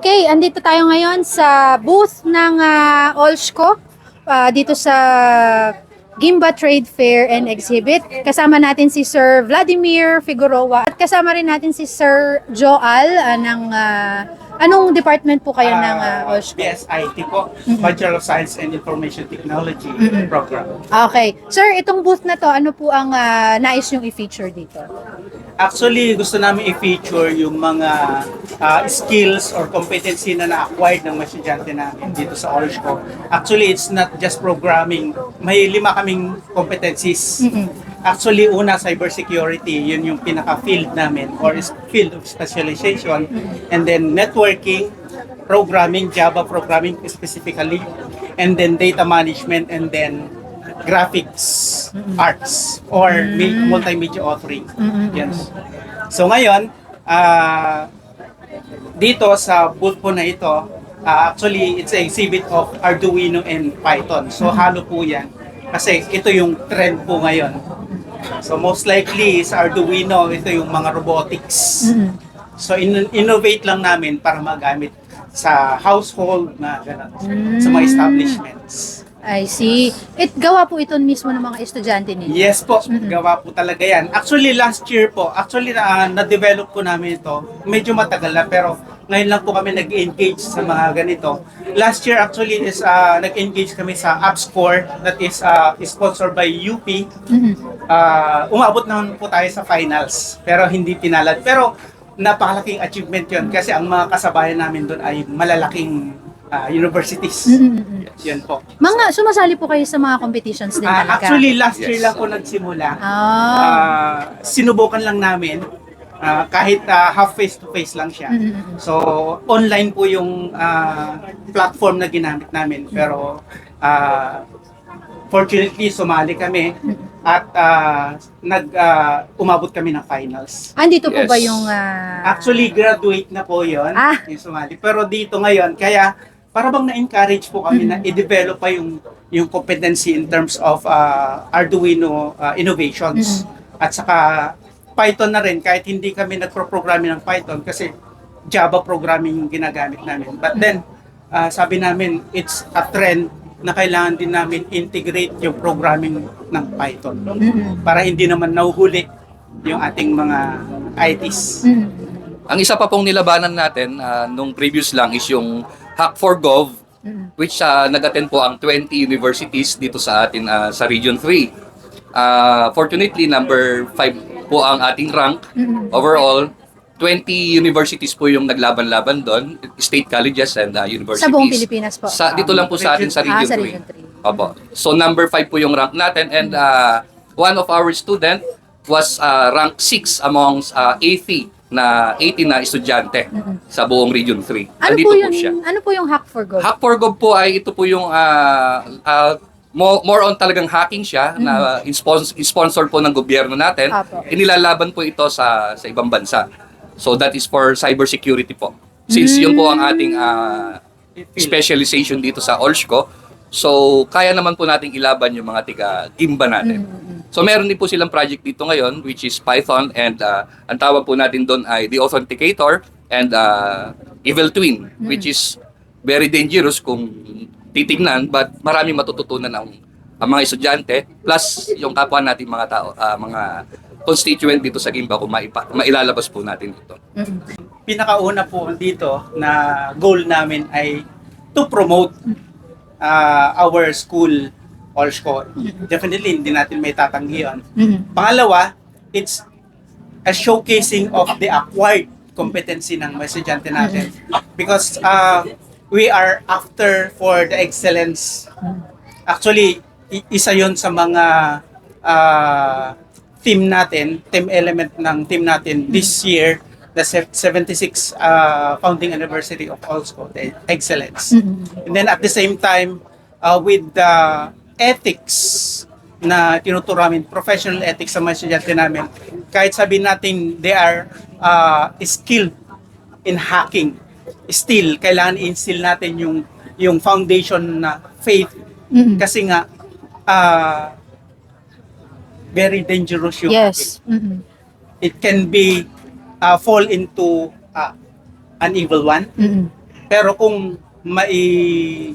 Okay, andito tayo ngayon sa booth ng uh, Olshko ah, dito sa Gimba Trade Fair and Exhibit. Kasama natin si Sir Vladimir Figueroa at kasama rin natin si Sir Joal ah, ng ah, anong department po kayo ng uh, Olshko? BSIT po, Bachelor of Science and Information Technology program. Okay. Sir, itong booth na to, ano po ang ah, nais yung i-feature dito? Actually, gusto namin i-feature yung mga ah, skills or competency na na-acquired ng mga estudyante namin dito sa Orange Co. Actually, it's not just programming. May lima kaming competencies. Actually, una, cybersecurity. Yun yung pinaka-field namin or is field of specialization. And then, networking, programming, Java programming specifically. And then, data management. And then, graphics, arts, or multimedia authoring. Yes. So ngayon, ah, dito sa booth po na ito, ah, actually it's a exhibit of Arduino and Python. So halo po yan. Kasi ito yung trend po ngayon. So most likely sa Arduino, ito yung mga robotics. So in- innovate lang namin para magamit sa household na gano'n, sa mga establishments. I see. It gawa po ito mismo ng mga estudyante ninyo. Yes po, gawa po talaga yan. Actually, last year po, actually na, na-develop po namin ito. Medyo matagal na, pero ngayon lang po kami nag-engage sa mga ganito. Last year actually is uh, nag-engage kami sa AppScore that is uh, sponsored by UP. Uh, umabot naman po tayo sa finals, pero hindi pinalad. Pero napakalaking achievement yon kasi ang mga kasabayan namin doon ay malalaking uh, universities. Yan po. Mga sumasali po kayo sa mga competitions din Ah, talaga. actually, last year Yes. lang po nagsimula. Ah. Ah, sinubukan lang namin ah, kahit ah, half face to face lang siya. Mm-mm. So online po yung ah, platform na ginamit namin pero ah, fortunately sumali kami at ah, nag ah, umabot kami ng finals. Andito po Yes. ba yung ah, Actually graduate na po 'yon, Ah. yung sumali. Pero dito ngayon kaya para bang na-encourage po kami na i-develop pa yung yung competency in terms of ah, Arduino ah, innovations at saka Python na rin kahit hindi kami nagpro-programming ng Python kasi Java programming yung ginagamit namin. But then ah, sabi namin it's a trend na kailangan din namin integrate yung programming ng Python para hindi naman nahuhuli yung ating mga ITs. mm, Ang isa pa pong nilabanan natin ah, nung previous lang is yung Hack for Gov mm, which ah, nag-attend po ang 20 universities dito sa atin ah, sa Region 3. Ah, fortunately, number 5 po ang ating rank. Overall, 20 universities po yung naglaban-laban doon, state colleges and ah, universities. sa buong Pilipinas po. Sa, dito lang po sa atin sa Ah, Region sa 3. Region 3. Opo. So number 5 po yung rank natin and uh, one of our student was uh, rank 6 amongst uh, 80 na 80 na estudyante sa buong Region 3. Ano Nandito po yung siya. ano po yung hack for good? Hack for Gov po ay ito po yung uh, uh, mo- more on talagang hacking siya na sponsor, sponsor po ng gobyerno natin. Apo. Inilalaban po ito sa sa ibang bansa. So that is for cybersecurity po. Since yun po ang ating uh, specialization dito sa Olshko, so kaya naman po nating ilaban yung mga tiga Gimba natin. So meron din po silang project dito ngayon which is Python and uh, ang tawag po natin doon ay the authenticator and uh, evil twin which is very dangerous kung titignan but maraming matututunan ang, ang mga estudyante plus yung kapwa nating mga tao ah, mga constituent dito sa Gimba kung maipa, mailalabas po natin dito. pinakauna po dito na goal namin ay to promote uh, our school Olshko. Definitely, hindi natin may tatanggi yun. Mhm. Pangalawa, it's a showcasing of the acquired competency ng mga estudyante natin. Because uh, we are after for the excellence. Actually, isa yon sa mga uh, team natin, team element ng team natin this year, the se- 76 uh, founding anniversary of Olsco, the excellence. And then at the same time, uh, with the ethics na tinuturo namin, professional ethics sa mga estudyante namin, kahit sabihin natin they are uh, skilled in hacking, still, kailangan i-instill natin yung, yung foundation na faith. Mhm. Kasi nga, uh, very dangerous yung Yes. Mhm. it can be uh, fall into uh, an evil one. Mm-mm. Pero kung mai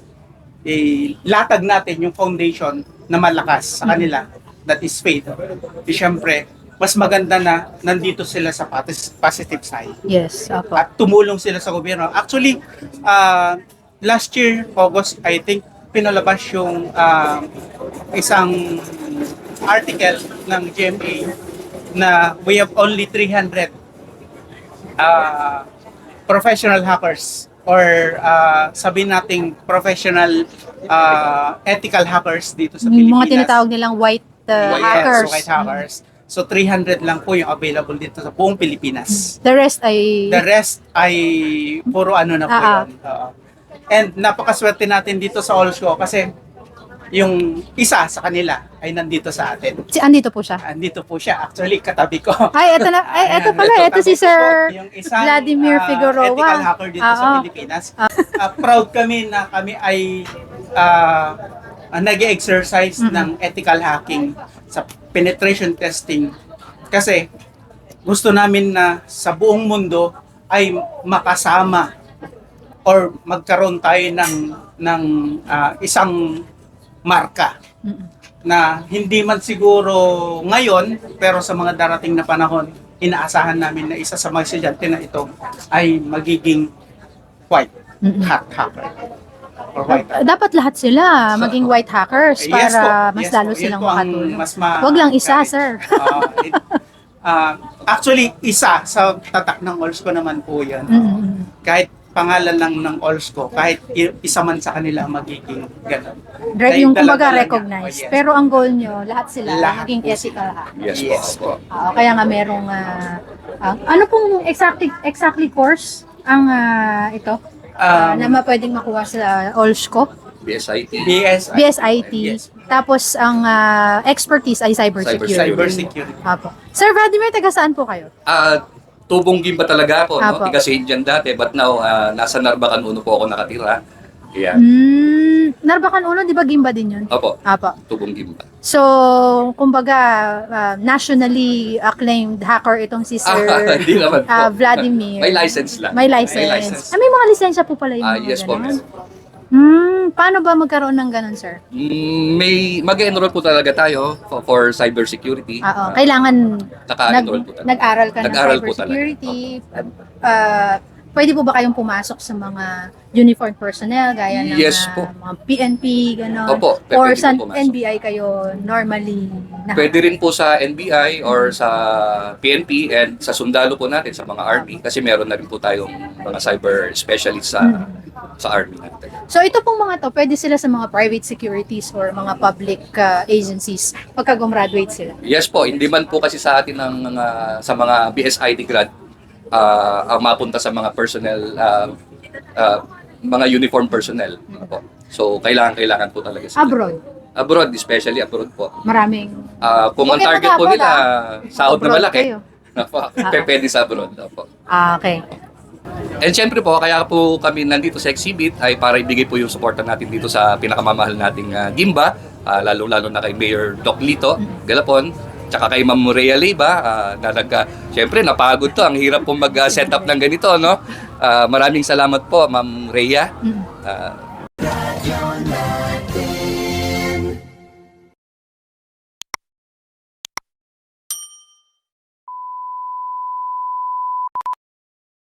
latag natin yung foundation na malakas sa kanila, that is faith, di syempre, mas maganda na nandito sila sa positive side Yes, opo. at tumulong sila sa gobyerno. Actually, uh, last year, August, I think, pinalabas yung uh, isang article ng GMA na we have only 300 uh, professional hackers or uh, sabihin nating professional uh, ethical hackers dito sa Yung Pilipinas. mga tinatawag nilang white uh, Yes, hackers. so white hackers. So 300 lang po yung available dito sa buong Pilipinas. The rest ay... The rest ay puro ano na po Ah, ah. yun. Oo. And napakaswerte natin dito sa Olsco kasi yung isa sa kanila ay nandito sa atin. Si, andito po siya. Andito po siya. Actually, katabi ko. Ay, eto na. Ay, eto Ayan, pala. Eto si katabi ko Sir po yung isang, Vladimir ah, Figueroa. ethical hacker dito sa Oo. Pilipinas. Ah, proud kami na kami ay ah, ah, nag-exercise Mm-mm. ng ethical hacking sa penetration testing. Kasi gusto namin na sa buong mundo ay makasama or magkaroon tayo ng ng ah, isang marka na hindi man siguro ngayon pero sa mga darating na panahon inaasahan namin na isa sa mga estudyante na ito ay magiging white hat hacker or white hat. Dapat lahat sila maging white hackers Eh, para yes po, mas yes lalo po. Silang po ang makatulong. mas ma- Wag lang isa, kahit- sir. Ah, it- ah, actually, isa sa tatak ng Olsco naman po yan. Mm-mm. Kahit pangalan lang ng Olsco, kahit i- isa man sa kanila magiging ganun. Dahil yung kumbaga dala-dala niya. recognized. Oh, yes. Pero ang goal nyo, lahat sila Lahat maging po ethical hackers. Yes, Yes po. Oo, kaya nga merong ah, ah, ano pong exactly exactly course ang ah, ito ah, Um, na ma- pwedeng makuha sa Olsco, BSIT. BS, BSIT. Yes. Tapos ang ah, expertise ay cybersecurity. Cybersecurity. Apo. Sir Vladimir, taga saan po kayo? Ah, tubong gimba talaga ako, no? Apo. Tiga St. John dati, but now, ah, nasa Narbacan Uno po ako nakatira. Yan. Hmm, Narbacan Uno, di ba Gimba din yun? Opo, Apo. tubong gimba. So, kumbaga, ah, nationally acclaimed hacker itong si Sir Ah, hindi naman po. ah, Vladimir. May license lang. May license. May license. Ah, may mga lisensya po pala yung Ah, mga yes po. ganun. Hmm, paano ba magkaroon ng ganun, sir? Mm, may mag-enroll po talaga tayo for, for cybersecurity. Oo, Ah, kailangan naka-enroll po talaga. nag-aral ka Nag-aral ng po talaga. cybersecurity. Ah, pwede po ba kayong pumasok sa mga uniformed personnel gaya ng Yes ah, po. mga PNP, gano'n? Opo, pe- Or pwede sa pumasok. NBI kayo normally na Pwede rin po sa NBI or sa PNP and sa sundalo po natin, sa mga Army. Kasi meron na rin po tayong mga cyber specialists sa Hmm. sa Army natin. So ito pong mga to, pwede sila sa mga private securities or mga public ah, agencies pagka gumraduate sila. Yes po, hindi man po kasi sa atin ng mga sa mga BSID grad ah, ang mapunta sa mga personnel ah, ah, mga uniform personnel po. So kailangan kailangan po talaga sila. Abroad, Abroad, especially abroad po. maraming Ah, kung ang Okay, target po nila sahod na malaki, kayo. Opo, pwede sa abroad. Opo. Ah, okay. And syempre po, kaya po kami nandito sa exhibit ay para ibigay po yung suporta natin dito sa pinakamamahal nating ah, Gimba, ah, lalo-lalo na kay Mayor Doc Lito Galapon, tsaka kay Ma'am Rhea Leiva, ah, na nag, ah, syempre napagod to, ang hirap po mag-set up ng ganito, no? Ah, maraming salamat po, Ma'am Rhea. Mm. Ah,